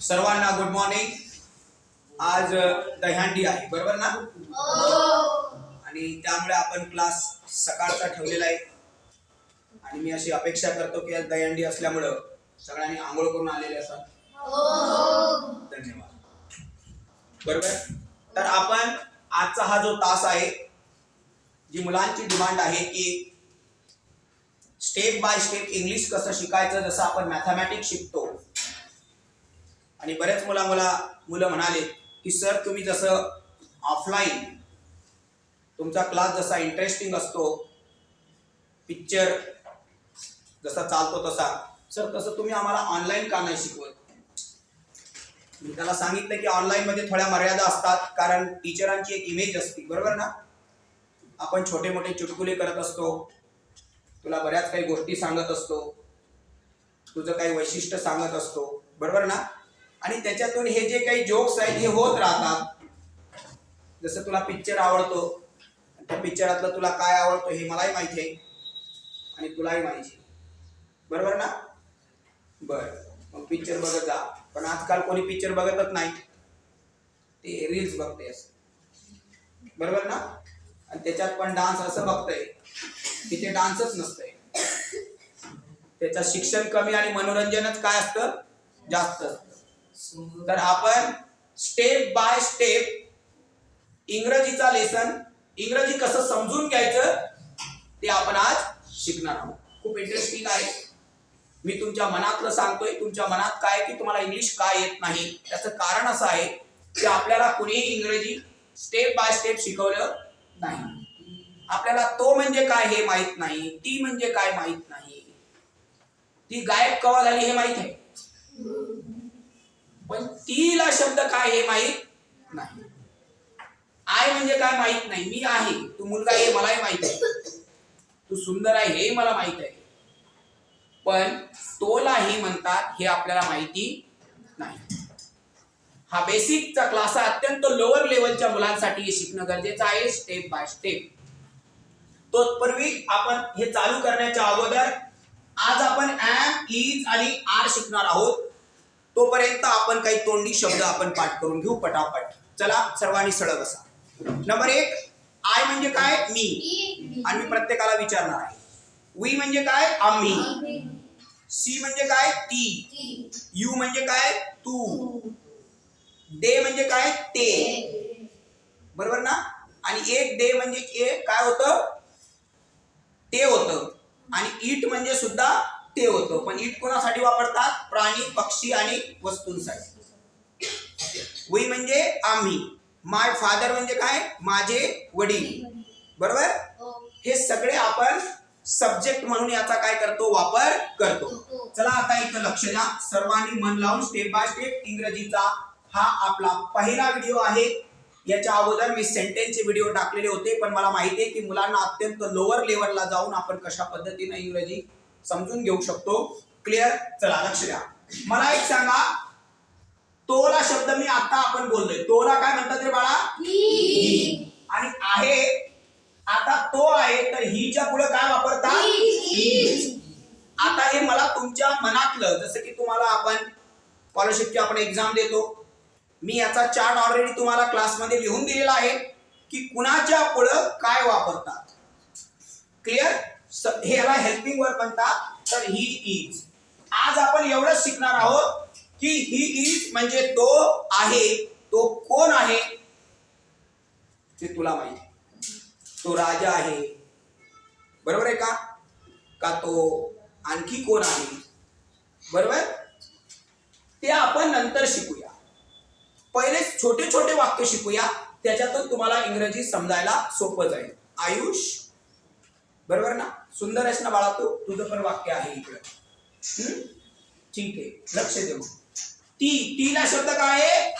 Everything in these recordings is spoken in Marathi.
सर्वांना गुड मॉर्निंग आज अ, दहीहंडी आहे बरोबर ना? आणि त्यामुळे आपण क्लास सकाळचा ठेवलेला आहे. आणि मी अशी अपेक्षा करतो की आज दहीहंडी असल्यामुळं सगळ्यांनी आंघोळ करून आलेले असाल. धन्यवाद. बरोबर? तर आपण आजचा हा जो तास आहे जी मुलांची डिमांड आहे की स्टेप बाय स्टेप इंग्लिश कसं शिकायचं जसं आपण मॅथमॅटिक्स शिकतो आणि बरेच मुला मुलं म्हणाले की सर तुम्ही जसं ऑफलाईन तुमचा क्लास जसा इंटरेस्टिंग असतो पिक्चर जसा चालतो तसा सर तसं तुम्ही आम्हाला ऑनलाईन का नाही शिकवत? मी त्याला सांगितलं की ऑनलाईनमध्ये थोड्या मर्यादा असतात कारण टीचरांची एक इमेज असते बरोबर ना? आपण छोटे मोठे चुटकुले करत असतो तुला बऱ्याच काही गोष्टी सांगत असतो तुझं काही वैशिष्ट्य सांगत असतो बरोबर ना? आणि त्याच्यातून हे जे काही जोक्स आहेत हे होत राहतात. जसं तुला पिक्चर आवडतो त्या पिक्चरातलं तुला काय आवडतो हे मलाही माहिती आहे. आणि तुलाही माहिती आहे. बरोबर ना? बरं. मग पिक्चर बघत जा. पण आजकाल कोणी पिक्चर बघतच नाही. ते रील्स बघते असं. बरोबर ना? आणि त्याच्यात पण डान्स असं बघतंय तिथे डान्सच नसतंय. त्याचं शिक्षण कमी आणि मनोरंजनच काय असतं? जास्त. तर आपण स्टेप बाय स्टेप इंग्रजीचा लेसन इंग्रजी कसं समजून घ्यायचं ते आपण आज शिकणार आहोत. खूप इंटरेस्टिंग आहे. मी तुमच्या मनातलं सांगतोय तुमच्या मनात काय की तुम्हाला इंग्लिश काय येत नाही? त्याचं कारण असं आहे की आपल्याला कुणीही इंग्रजी स्टेप बाय स्टेप शिकवलं नाही. आपल्याला तो म्हणजे काय हे माहीत नाही ती म्हणजे काय माहीत नाही. ती गायब कवा झाली हे माहीत आहे? पण तीला शब्द काय हे माहीत नाही. आय म्हणजे काय माहीत नाही. मी आहे. तू मुलगा हे मलाही माहीत आहे. तू सुंदर आहे हे मला माहीत आहे. पण तोलाही म्हणतात हे आपल्याला माहिती नाही. हा बेसिकचा क्लास हा अत्यंत लोअर लेवलच्या मुलांसाठी हे शिकणं गरजेचं आहे स्टेप बाय स्टेप तत्पूर्वी आपण हे चालू करण्याच्या अगोदर आज आपण ॲम इज आणि आर शिकणार आहोत. तोपर्यंत आपण काही तोंडी शब्द आपण पाठ करून घेऊ पटापट. चला सर्वांनी सरळ बसा नंबर एक आय म्हणजे काय? मी. आणि मी प्रत्येकाला विचारणार आहे. वी म्हणजे काय? आम्ही. सी म्हणजे काय? ती. यू म्हणजे काय? तू. दे म्हणजे काय? ते. बरोबर ना? आणि एक दे म्हणजे एक काय होतं? ते होतं. आणि इट म्हणजे सुद्धा ते होतं. पण इट कोणासाठी वापरतात? प्राणी पक्षी आणि वस्तूंसाठी. वी म्हणजे आम्ही. माय फादर म्हणजे काय? माझे वडील. बरोबर? हे. सगळे आपण सब्जेक्ट म्हणून याचा काय करतो? वापर करतो. चला आता इथं लक्ष द्या. सर्वांनी मन लावून स्टेप बाय स्टेप इंग्रजीचा हा आपला पहिला व्हिडिओ आहे. याच्या अगोदर मी सेंटेन्सचे व्हिडिओ टाकलेले होते पण मला माहिती आहे की मुलांना अत्यंत लोअर लेवलला जाऊन आपण कशा पद्धतीने इंग्रजी समजून घेऊ शकतो. क्लिअर चला लक्ष द्या. मला एक सांगा. तोला शब्द मी आता आपण बोललोय. तोला काय म्हणतात रे बाळा? ही. आणि आहे आता तो आहे तर हिच्या पुढे काय वापरतात? ही. आता हे मला तुमच्या मनातलं जसं की तुम्हाला आपण स्कॉलरशिपची आपण एक्झाम देतो. मी याचा चार्ट ऑलरेडी तुम्हाला क्लासमध्ये लिहून दिलेला आहे की कुणाच्या पुढं काय वापरतात. क्लिअर हे याला हेल्पिंग वर्क म्हणतात तर ही इज आज आपण एवढंच शिकणार आहोत की ही इज म्हणजे तो आहे तो कोण आहे ते तुला माहिती. तो राजा आहे. बरोबर आहे का? का तो आणखी कोण आहे? बरोबर? ते आपण नंतर शिकूया. पहिले छोटे छोटे वाक्य शिकूया त्याच्यातून तुम्हाला इंग्रजी समजायला सोपं जाईल. आयुष? बरोबर ना? सुंदर आहेस ना बाळा तू? तुझं पण वाक्य आहे इकडं. हम्म? ठीक आहे. लक्ष दे मग. ती तीला शब्द काय आहे?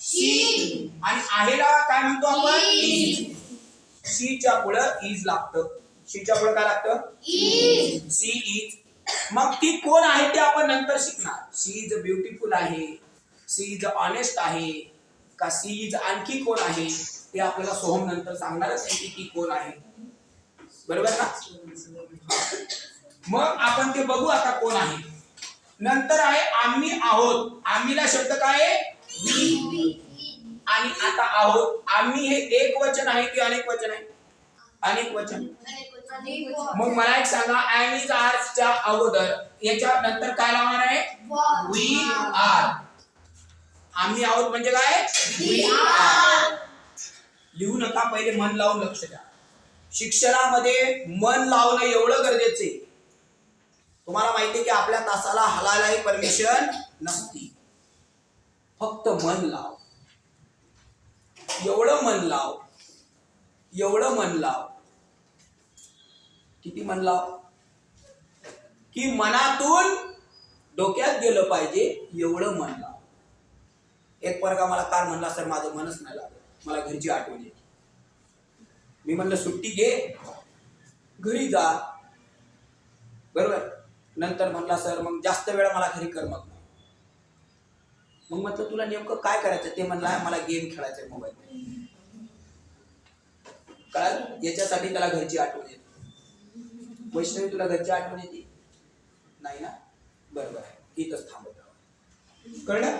शी आणि आहेला काय म्हणतो आपण? शीच्या पुढं इज लागतं. शीच्या पुढं काय लागतं? सी इज मग ती कोण आहे ते आपण नंतर शिकणार. सी इज ब्युटिफुल आहे. सी इज ऑनेस्ट आहे. का सी इज आणखी कोण आहे? ते आपल्याला सोहम नंतर सांगणारच आहे की ती कोण आहे. बरोबर ना मग आपण ते बघू आता कोण आहे. नंतर आहे आम्ही आहोत. आम्हीला शब्द काय आहे? आणि आता आहोत. आम्ही हे एक वचन आहे की अनेक वचन आहे? अनेक वचन. मग मला एक सांगा ऍम इज च्या अगोदर याच्या नंतर काय लावणार आहे? वी आर आम्ही आहोत म्हणजे काय? वी आर लिहू नका पहिले मन लावून लक्ष द्या. शिक्षणामध्ये मन लावणं एवढं गरजेचं आहे. तुम्हाला माहिती की आपल्या तासाला हलायलाही परमिशन नसती. फक्त मन लाव. एवढं मन लाव. एवढं मन लाव. किती मन लाव? की मनातून डोक्यात गेलं पाहिजे एवढं मन लाव. एक वर्गा मला काल म्हणला सर माझं मनच नाही लागत. मला घरची आठवण येते. मी म्हणलं सुट्टी घे. घरी जा. बरोबर? नंतर म्हणला सर मग जास्त वेळा मला घरी करमत नाही मग म्हटलं तुला नेमकं काय करायचं? ते म्हणला मला गेम खेळायचा आहे मोबाईल कारण याच्यासाठी त्याला घरची आठवण येते. वैष्णवी तुला घरची आठवण येते? नाही ना? बरं बरं इथंच थांबत कळलं?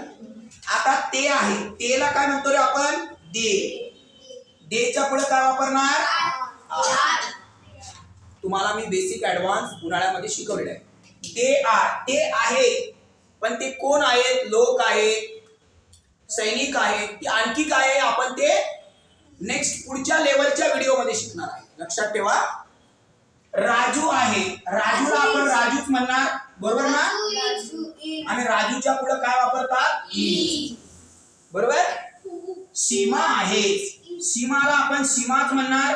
आता ते आहे. तेला काय म्हणतो रे आपण? दे. देच्या पुढे काय वापरणार. तुम्हाला मी बेसिक ऍडव्हान्स उन्हाळ्यामध्ये शिकवलेलं आहे. ते आर ते आहे पण ते कोण आहेत? लोक आहेत सैनिक आहेत की आणखी काय आहे? आपण ते नेक्स्ट पुढच्या लेवलच्या व्हिडिओमध्ये शिकणार आहे. लक्षात ठेवा. राजू आहे. राजूला आपण राजूच म्हणणार. बरोबर ना? आणि राजूच्या पुढे काय वापरतात? बरोबर? सीमा आहे सीमाला आपण सीमाच म्हणणार.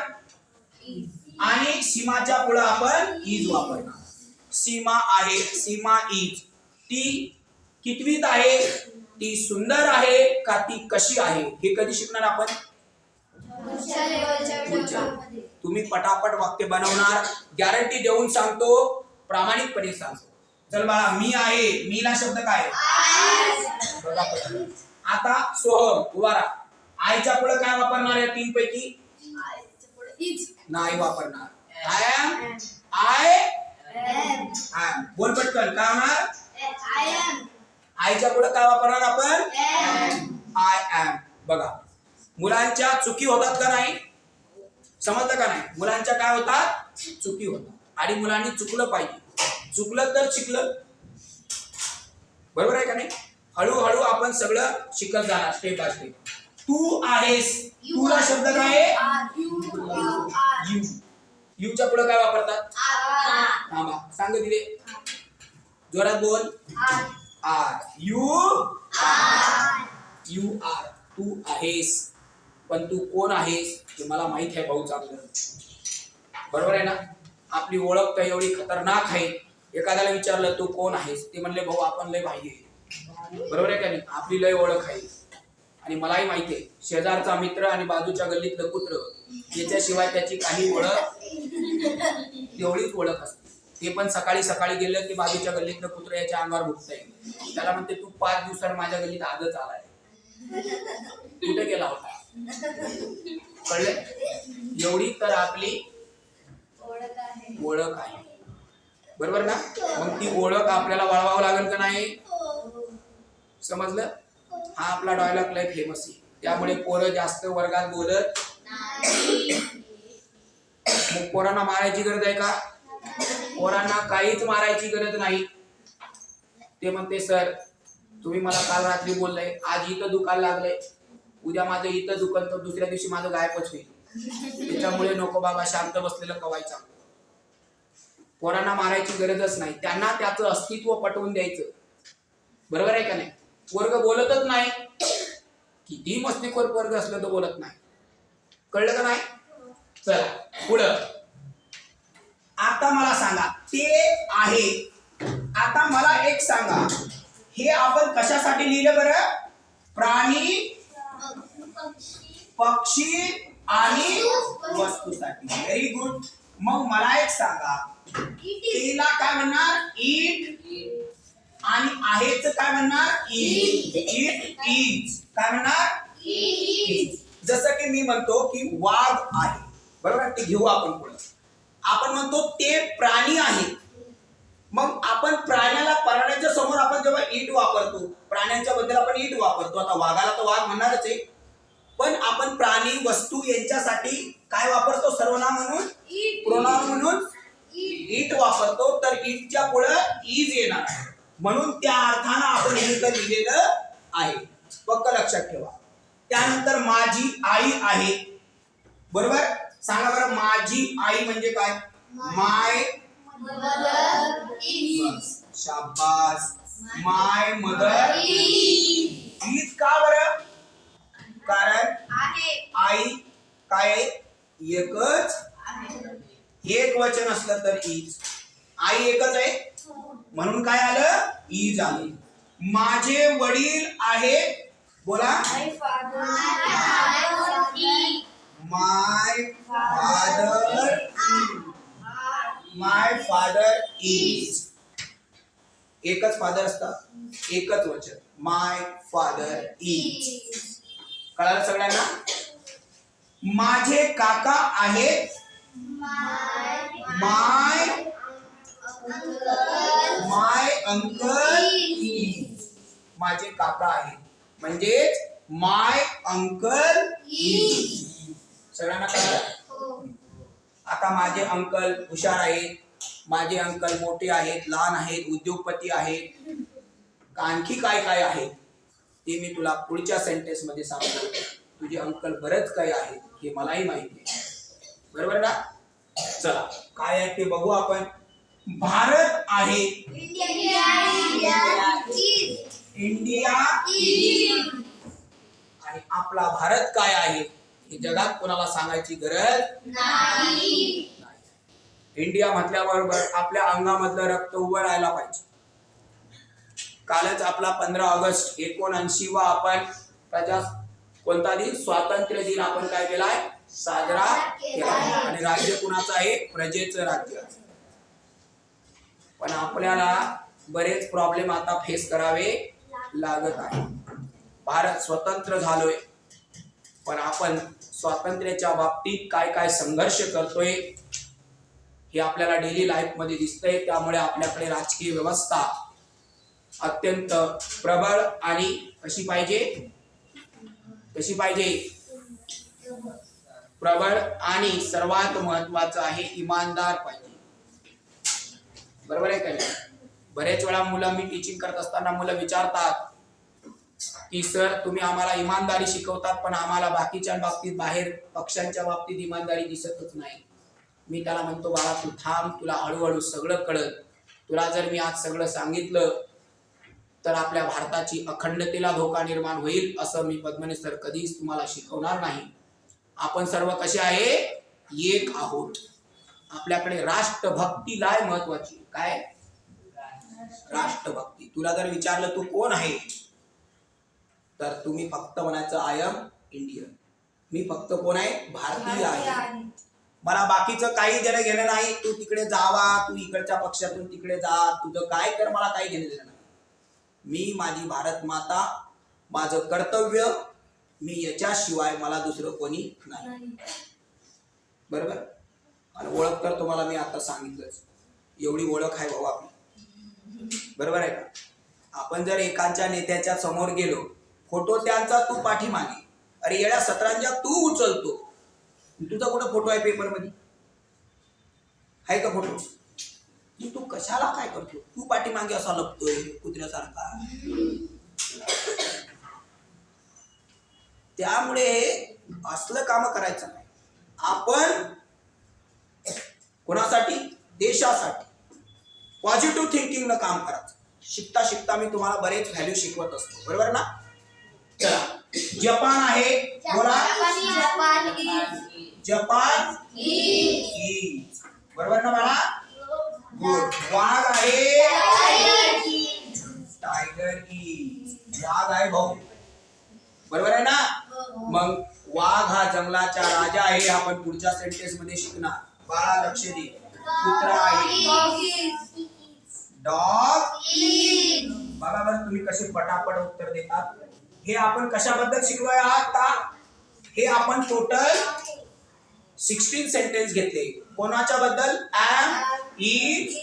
आणि सीमाच्या पुढे आपण इज वापरणार. सीमा आहे सीमा इज ती कितवीत आहे? ती सुंदर आहे का ती कशी आहे? हे कधी शिकणार आपण? तुम्ही पटापट वाक्य बनवणार. गॅरंटी देऊन सांगतो प्रामाणिकपणे सांगतो. चल बाळा मी आहे. मीला शब्द काय. आता सोहम उभा राहा. आईच्या पुढे काय वापरणार या तीन पैकी नाही वापरणार. आय एम आय आय बोल पटकन काय होणार? आईच्या पुढे काय वापरणार आपण? आय एम बघा मुलांच्या चुकी होतात का नाही? समजलं का नाही? मुलांच्या काय होतात? चुकी होतात. आणि मुलांनी चुकलं पाहिजे. चुकलं तर शिकलं. बरोबर आहे का नाही? हळूहळू आपण सगळं शिकत जाणार स्टेप बाय स्टेप तू आहेस. तुला शब्द काय? आहे यू यूच्या पुढे काय वापरतात? थांबा. सांग दिले जोरात बोल. आर यू यू आर तू आहेस. पण तू कोण आहेस हे मला माहीत आहे भाऊ चांगलं. बरोबर आहे ना? आपली ओळख तर एवढी खतरनाक आहे. एखाद्याला विचारलं तू कोण आहेस? ते म्हणले भाऊ आपण लय भाई आहे. बरोबर आहे का नाही? आपली लय ओळख आहे. आणि मलाही माहिती आहे शेजारचा मित्र आणि बाजूच्या गल्लीतलं कुत्र याच्याशिवाय त्याची काही ओळख तेवढीच ओळख असते. ते पण सकाळी सकाळी गेलं की बाजूच्या गल्लीतलं कुत्र याच्या अंगावर भुकता येईल त्याला म्हणते तू पाच दिवसात माझ्या गल्लीत आजच आलाय. कुठे गेला होता? कळलं? एवढी तर आपली ओळख आहे. बरोबर ना? मग ती ओळख आपल्याला वळवावं लागेल का नाही? समजलं? हा आपला डायलॉग लय फेमस आहे. त्यामुळे पोरं जास्त वर्गात बोलत मग पोरांना मारायची गरज आहे का? पोरांना काहीच मारायची गरज नाही. ते म्हणते सर तुम्ही मला काल रात्री बोललाय आज इथं दुकान लागलंय. उद्या माझं इथं दुकान तर दुसऱ्या दिवशी माझं गायबच होईल. त्याच्यामुळे नको बाबा शांत बसलेलं कवायचा. पोरांना मारायची गरजच नाही. त्यांना त्याचं अस्तित्व पटवून द्यायचं. बरोबर आहे का नाही? वर्ग बोलतच नाही. किती मस्तीखोर वर्ग असलं तर बोलत नाही. कळलं का नाही? चला पुढं. आता मला सांगा ते आहे. आता मला एक सांगा. हे आपण कशासाठी लिहिलं बरं? प्राणी पक्षी आणि वस्तूसाठी. व्हेरी गुड मग मला एक सांगा. तेला काय म्हणणार? इट. आणि आहेच काय म्हणणार? इज काय म्हणणार? इज जसं की मी म्हणतो की वाघ आहे. बरोबर? ते घेऊ आपण पुढे. आपण म्हणतो ते प्राणी आहे. मग आपण प्राण्याला प्राण्याच्या समोर आपण जेव्हा ईट वापरतो प्राण्यांच्या बद्दल आपण ईट वापरतो. आता वाघाला तर वाघ म्हणणारच आहे. पण आपण प्राणी वस्तू यांच्यासाठी काय वापरतो? सर्वनाम म्हणून? प्रोनाम म्हणून? ईट वापरतो. तर ईटच्या पुढे ईज येणार. म्हणून त्या अर्थानं आपण हे इथं लिहिलेलं आहे. पक्क लक्षात ठेवा. त्यानंतर माझी आई आहे. बरोबर? सांगा बरं माझी आई म्हणजे काय? माय शाबास. माय मदर हीच का बरं? कारण आई काय एकच एक वचन असलं तर ईज. आई एकच आहे? म्हणून काय आलं? ईज आली माझे वडील आहेत बोला. My father my father is एकच फादर असतात एकच वचन. माय फादर इज कळालं सगळ्यांना? माझे काका आहेत. माय माय अंकल इज माझे काका आहेत. म्हणजेच माय अंकल इज सगळ्यांना कळलं? आता माझे अंकल हुशार आहेत. माझे अंकल मोठे आहेत लहान आहेत उद्योगपती आहेत. का आणखी काय काय आहे? ते मी तुला पुढच्या सेंटेन्समध्ये सांगतो. तुझे अंकल बरंच काय आहेत हे मलाही माहिती आहे. बरोबर ना? चला. काय आहे ते बघू आपण. भारत आहे. इंडिया आणि आपला भारत काय आहे? हे जगात कोणाला सांगायची गरज? नाही. इंडिया म्हटल्याबरोबर आपल्या अंगामधलं रक्त उभं राहायला पाहिजे. कालच आपला पंधरा ऑगस्ट एकोणऐंशी वा आपण प्रजा कोणता दिन स्वातंत्र्य दिन आपण काय केलाय? साजरा केला आणि राज्य कुणाचं आहे? प्रजेचं राज्य. पण आपल्याला बरेच प्रॉब्लेम आता फेस करावे लागत आहे भारत स्वतंत्र झालोय. पण आपण स्वातंत्र्याच्या बाबतीत काय काय संघर्ष करतोय हे आपल्याला डेली लाईफमध्ये दिसतंय. त्यामुळे आपल्याकडे राजकीय व्यवस्था अत्यंत प्रबळ आणि कशी पाहिजे? कशी पाहिजे? प्रबळ आणि सर्वात महत्वाचं आहे इमानदार पाहिजे. बरोबर आहे का नाही? बरेच वेळा मुलं मी टीचिंग करत असताना मुलं विचारतात की सर तुम्ही आम्हाला इमानदारी शिकवतात पण आम्हाला बाकीच्या बाबतीत बाहेर पक्षांच्या बाबतीत इमानदारी दिसतच नाही. मी त्याला म्हणतो बाळा तू थांब तुला हळूहळू सगळं कळत तुला जर मी आज सगळं सांगितलं तर आपल्या भारताची अखंडतेला धोका निर्माण होईल असं मी पद्मने सर कधीच तुम्हाला शिकवणार नाही. आपण सर्व कसे आहे? एक आहोत. आपल्याकडे राष्ट्रभक्ती लाय महत्वाची. काय? राष्ट्रभक्ती. तुला जर विचारलं तू कोण आहे? तर तुम्ही फक्त म्हणायचं आय एम इंडियन मी फक्त कोण आहे? भारतीय आहे. मला बाकीचं काही देणं घेणं नाही. तू तिकडे जावा तू इकडच्या पक्षातून तिकडे जा. तुझं काय कर मला काही घेणं देणं नाही. मी माझी भारत माता माझं कर्तव्य मी याच्याशिवाय मला दुसरं कोणी नाही. बरोबर? आणि ओळख तर तुम्हाला मी आता सांगितलंच. एवढी ओळख आहे भाऊ आपली. बरोबर आहे का? आपण जर एकांच्या नेत्याच्या समोर गेलो फोटो त्यांचा तू पाठीमागे. अरे येड्या सतरांच्या तू उचलतो. तुझा कुठं फोटो आहे पेपरमध्ये आहे का फोटो? मग तू कशाला काय करतो? तू पाठीमागे असा लपतोय कुत्र्यासारखा. त्यामुळे असलं काम करायचं नाही. आपण कोणासाठी? देशासाठी. पॉझिटिव्ह थिंकिंगनं काम करायचं. शिकता शिकता मी तुम्हाला बरेच व्हॅल्यू शिकवत असतो. बरोबर ना? चला. जपान आहे. बोला. जपान. बरोबर ना मला गुड वाघ आहे. टायगर इज वाघ आहे भाऊ. बरोबर आहे ना? मग वाघ हा जंगलाचा राजा आहे. आपण पुढच्या सेंटेन्समध्ये शिकणार. बाळा लक्ष दे कुत्रा आहे डॉग बघा बरं तुम्ही कसे पटापट उत्तर देतात. हे आपण कशाबद्दल शिकलोय आता? हे आपण टोटल सिक्स्टीन सेंटेन्स घेतले. कोणाच्या बद्दल? एम इज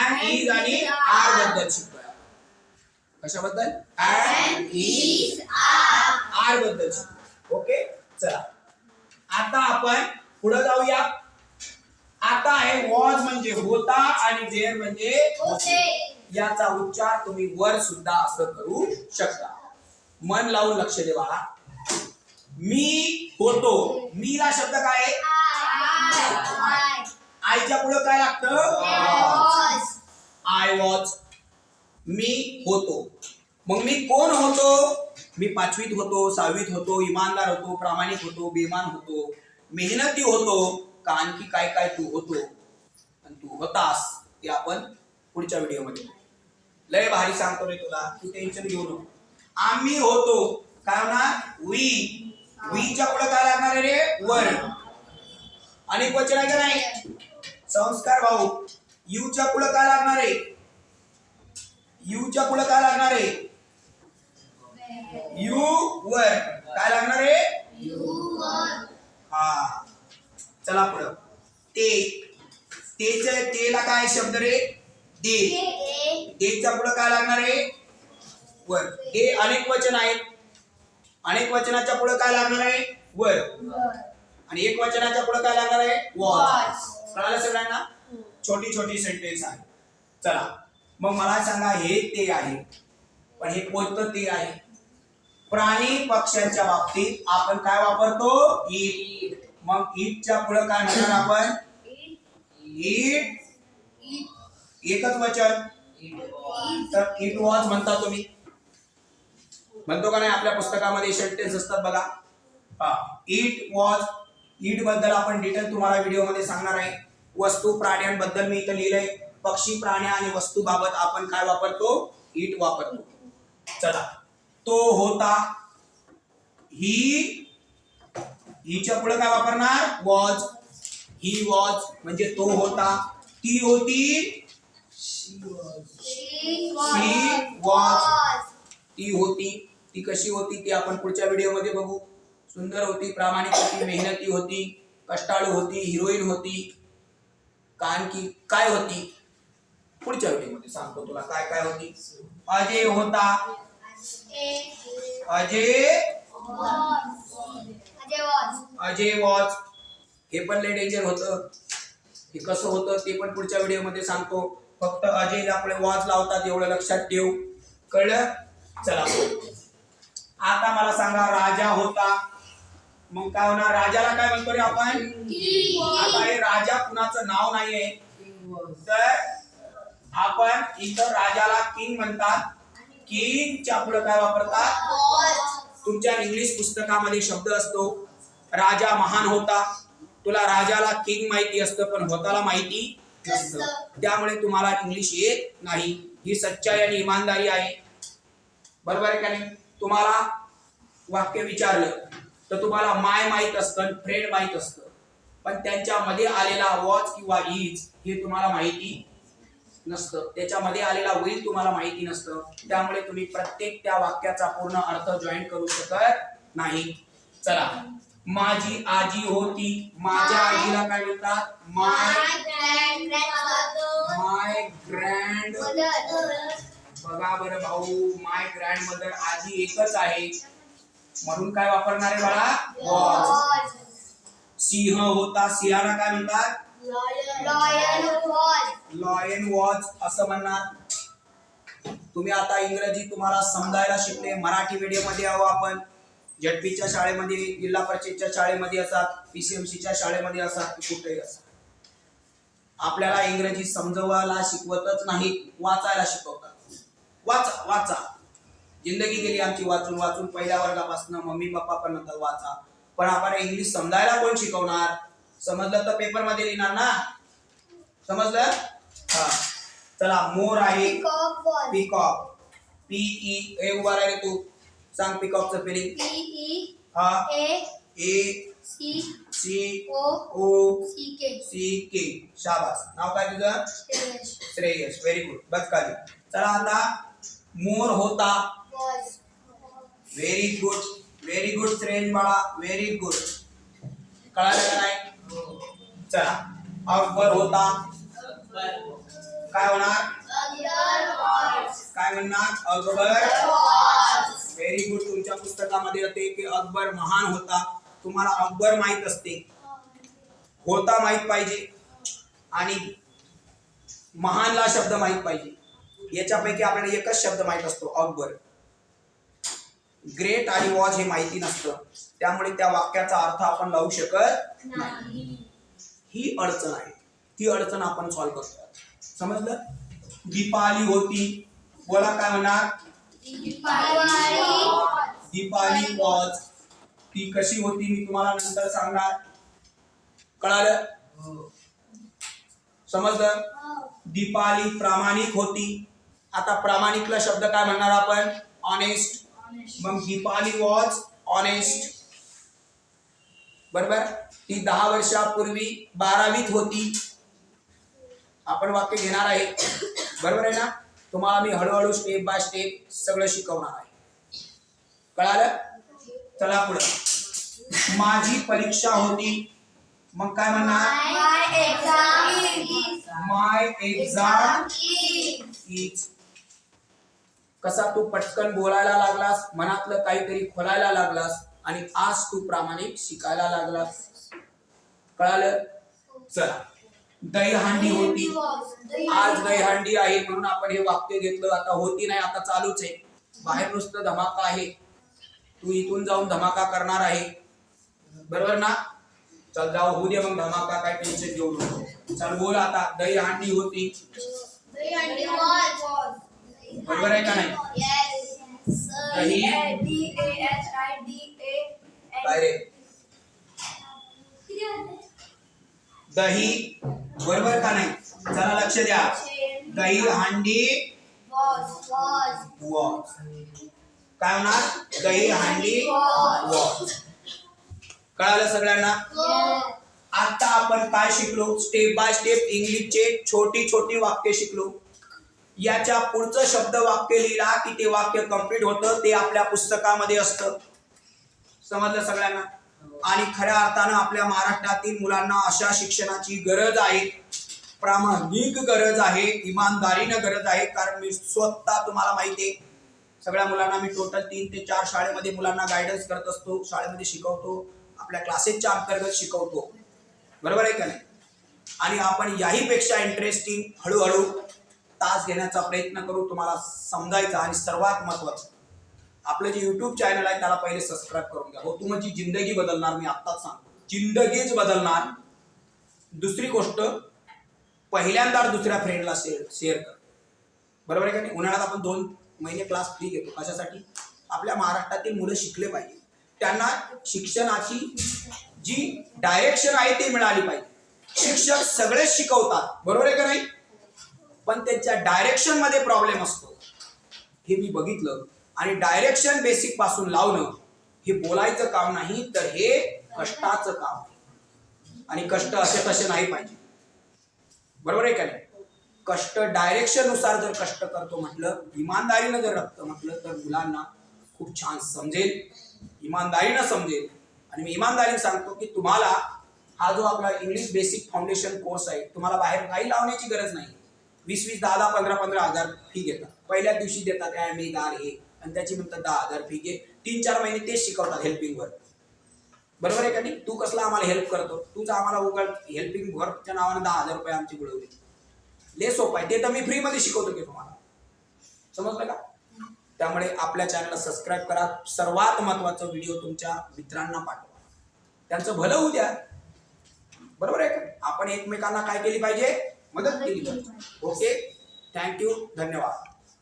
एम इज आणि आरबद्दल शिकलोय कशाबद्दल? एम इज आरबद्दल शिकलो ओके चला. आता आपण पुढे जाऊया. आता आहे वॉज म्हणजे होता आणि देअर म्हणजे याचा उच्चार तुम्ही वर सुद्धा असं करू शकता. मन लावून लक्ष दे बाळा. मी होतो. मीला शब्द काय आहे? आईच्या पुढे काय लागतं? I was. मी होतो. मग मी कोण होतो? मी पाचवीत होतो सहावीत होतो इमानदार होतो प्रामाणिक होतो बेमान होतो. मेहनती होतो का आणखी काय काय तू होतो आणि तू होतास ते आपण पुढच्या व्हिडिओमध्ये. लय भारी सांगतो रे तुला तू टेन्शन घेऊ नको. आम्ही होतो काय होणार? वी. वीच्या पुढे काय लागणार आहे रे? वर. अनेक वचन आहे का नाही? संस्कार भाऊ. यूच्या पुढे काय लागणार आहे? यूच्या पुढे काय लागणार आहे? You were. काय लागणार आहे? हा. चला पुढं. ते तेच्या तेला काय शब्द रे? दे. देच्या पुढे काय लागणार आहे? वर. हे अनेक वचन आहेत. अनेक वचनाच्या पुढे काय लागणार आहे? वर. आणि एक वचनाच्या पुढे काय लागणार आहे? वॉच. कळालं सगळ्यांना? छोटी छोटी सेंटेन्स आहे. चला. मग मला सांगा हे ते आहे. पण हे कोणतं ते आहे? प्राणी पक्ष्यांच्या बाबतीत आपण काय वापरतो? ईट. मग ईटच्या पुढे काय म्हणणार आपण? ईट. एकच वचन. तर इट वॉज म्हणता तुम्ही. म्हणतो का नाही? आपल्या पुस्तकामध्ये सेंटेन्स असतात बघा. हा. इट वॉज ईटबद्दल आपण डिटेल तुम्हाला व्हिडिओमध्ये सांगणार आहे. वस्तू प्राण्यांबद्दल मी इथं लिहिलंय. पक्षी प्राणी आणि वस्तू बाबत आपण काय वापरतो? ईट वापरतो. चला. तो होता. ही हिच्या पुढे काय वापरणार? वॉज ही वॉज म्हणजे तो होता. ती होती. ती होती. ती कशी होती? ती आपण पुढच्या व्हिडिओमध्ये बघू. सुंदर होती प्रामाणिक होती मेहनती होती कष्टाळू होती हिरोईन होती. कारण की काय होती? पुढच्या व्हिडिओमध्ये सांगतो तुला काय काय होती. अजय होता अजय? अजय वॉच. हे पण लय डेंजर होतं. हे कसं होतं ते पण पुढच्या व्हिडिओमध्ये सांगतो. फक्त अजयला आपले वॉच लावतात एवढं लक्षात ठेव. कळलं? चला. आता मला सांगा राजा होता. मग काय होणार? राजाला काय म्हणतो रे आपण? आता हे राजा कुणाचं नाव नाहीये. तर आपण इथं राजाला किंग म्हणतात. किंगच्या पुढे काय वापरतात? तुमच्या इंग्लिश पुस्तकामध्ये शब्द असतो राजा महान होता. तुला राजाला किंग माहिती असतं पण होताला माहिती नसतं. त्यामुळे तुम्हाला इंग्लिश येत नाही. ही सच्चाई आणि इमानदारी आहे. बरोबर आहे का नाही? तुम्हाला वाक्य विचारलं तर तुम्हाला माय माहीत असतं फ्रेंड माहीत असतं. पण त्यांच्यामध्ये आलेला वॉच किंवा इज हे तुम्हाला माहिती नसतं. त्याच्यामध्ये आलेला विल तुम्हाला माहिती नसतं. त्यामुळे तुम्ही प्रत्येक त्या वाक्याचा पूर्ण अर्थ जॉईन करू शकत नाही. चला. माझी आजी होती. माझ्या आजीला काय म्हणतात माय माय ग्रँड बघा बरं भाऊ माय ग्रँड मदर आजी एकच आहे. म्हणून काय वापरणार आहे बाळा? सिंह होता. सिंहाला काय म्हणतात? लॉयन वॉच असं म्हणणार. तुम्ही आता इंग्रजी तुम्हाला समजायला शिकले मराठी मीडियममध्ये आहो आपण. झडपीच्या शाळेमध्ये जिल्हा परिषदच्या शाळेमध्ये असतात पीसीएमसीच्या शाळेमध्ये असतात कुठेही असतात आपल्याला इंग्रजी समजवायला शिकवतच नाही वाचायला शिकवतात. वाचा वाचा. जिंदगी गेली आमची वाचून वाचून पहिल्या वर्गापासून मम्मी पप्पा पण नंतर वाचा. पण आपण इंग्लिश समजायला कोण शिकवणार? समजलं तर पेपरमध्ये लिहिणार ना? समजलं? हा. चला मोर आहे. पिकॉक पीई ए उभा राहिले तू. सांग पिकॉकचं स्पेलिंग हा. A C O C K शाबास. नाव काय तुझं? श्रेयस व्हेरी गुड बघ खाली चला आता. मोर होता. Very good very good Shreyas बाळा. व्हेरी गुड कळालं का नाही? चला अकबर होता. काय होणार? काय म्हणणार? अकबर. व्हेरी गुड तुमच्या पुस्तकामध्ये येते की अकबर महान होता. तुम्हाला अकबर माहीत असते. होता माहीत पाहिजे. आणि महानला शब्द माहीत पाहिजे. याच्यापैकी आपल्याला एकच शब्द माहीत असतो अकबर. ग्रेट आणि वॉज हे माहिती नसतं. त्यामुळे त्या वाक्याचा अर्थ आपण लावू शकत नाही. ही अडचण आहे. ती अडचण आपण सॉल्व्ह करतो समजलं? दीपाली होती. बोला काय म्हणणार दीपाली वॉज ती कशी होती? मी तुम्हाला नंतर सांगणार. कळालं? समजलं? दीपाली प्रामाणिक होती. आता प्रामाणिकला शब्द काय म्हणणार आपण? ऑनेस्ट मग दीपाली वॉज ऑनेस्ट बरोबर? ती दहा वर्षापूर्वी बारावीत होती. आपण वाक्य घेणार आहे. बरोबर आहे ना? तुम्हाला मी हळूहळू स्टेप बाय स्टेप सगळं शिकवणार आहे. कळालं? चला पुढे. माझी परीक्षा होती. मग काय म्हणणार? माय एक्झाम इज कसा तू पटकन बोलायला लागलास मनातलं काहीतरी खोलायला लागलास आणि आज तू प्रामाणिक शिकायला लागलास? कळालं? चला. दहीहंडी होती. आज दहीहंडी आहे म्हणून आपण हे वाक्य घेतलं. आता होती नाही आता चालूच आहे. बाहेर नुसतं धमाका आहे. तू इथून जाऊन धमाका करणार आहे. बरोबर ना? चल जाऊ. होऊ दे मग धमाका काय टेन्शन घेऊ नको. चल बोल आता. दहीहंडी होती. बरोबर आहे का नाही? काय रे? दही बरोबर का नाही? चला लक्ष द्या. दही हांडी. काय होणार? दही हांडी वॉच कळालं सगळ्यांना? आता आपण काय शिकलो? स्टेप बाय स्टेप इंग्लिशचे छोटी छोटी वाक्य शिकलो. याच्या पुढचं शब्द वाक्य लिहिला की ते वाक्य कंप्लीट होतं ते आपल्या पुस्तकामध्ये असतं. समजलं सगळ्यांना? आणि खऱ्या अर्थानं आपल्या महाराष्ट्रातील मुलांना अशा शिक्षणाची गरज आहे. प्रामाणिक गरज आहे इमानदारीनं गरज आहे कारण मी स्वतः तुम्हाला माहिती आहे सगळ्या मुलांना मी टोटल तीन ते चार शाळेमध्ये मुलांना गायडन्स करत असतो शाळेमध्ये शिकवतो आपल्या क्लासेसच्या अंतर्गत शिकवतो. बरोबर आहे का नाही? आणि आपण याहीपेक्षा इंटरेस्टिंग हळूहळू तास घेण्याचा प्रयत्न करू तुम्हाला समजायचा आणि सर्वात महत्वाचं आपलं जे युट्यूब चॅनल आहे त्याला पहिले सबस्क्राईब करून घ्या. हो तुमची म्हणजे जिंदगी बदलणार मी आत्ताच सांगतो. जिंदगीच बदलणार. दुसरी गोष्ट पहिल्यांदा दुसऱ्या फ्रेंडला शेअर शेअर कर. बरोबर आहे का नाही? उन्हाळ्यात आपण दोन महिने क्लास फ्री घेतो. कशासाठी? आपल्या महाराष्ट्रातील मुलं शिकले पाहिजे. त्यांना शिक्षणाची जी डायरेक्शन आहे ती मिळाली पाहिजे. शिक्षक सगळेच शिकवतात. बरोबर आहे का नाही? पण त्यांच्या डायरेक्शनमध्ये प्रॉब्लेम असतो. हे मी बघितलं. आणि डायरेक्शन बेसिकपासून लावणं हे बोलायचं काम नाही तर हे कष्टाचं काम. आहे आणि कष्ट असे तसे नाही पाहिजे. बरोबर आहे का नाही? कष्ट डायरेक्शननुसार जर कष्ट करतो म्हटलं इमानदारीनं जर रक्त म्हटलं तर मुलांना खूप छान समजेल. इमानदारीनं समजेल. आणि मी इमानदारीनं सांगतो की तुम्हाला हा जो आपला इंग्लिश बेसिक फाउंडेशन कोर्स आहे तुम्हाला बाहेर काही लावण्याची गरज नाही. वीस वीस दहा दहा पंधरा पंधरा हजार फी घेतात. पहिल्या दिवशी देतात एम ए दार हे आणि त्याची म्हणतात दहा हजार फी घे. तीन चार महिने तेच शिकवतात हेल्पिंग वर्क बरोबर आहे का नाही? तू कसला आम्हाला हेल्प करतो? तूच आम्हाला उघड हेल्पिंग वर्कच्या नावाने दहा हजार रुपये आमची बुडवले. ले सोपं आहे. ते तर मी फ्रीमध्ये शिकवतो की तुम्हाला. समजलं का? त्यामुळे आपल्या चॅनलला सबस्क्राईब करा. सर्वात महत्त्वाचा व्हिडिओ तुमच्या मित्रांना पाठवा. त्यांचं भलं होऊ द्या. बरोबर आहे का? आपण एकमेकांना काय केली पाहिजे? मदत केली पाहिजे. ओके थँक्यू धन्यवाद.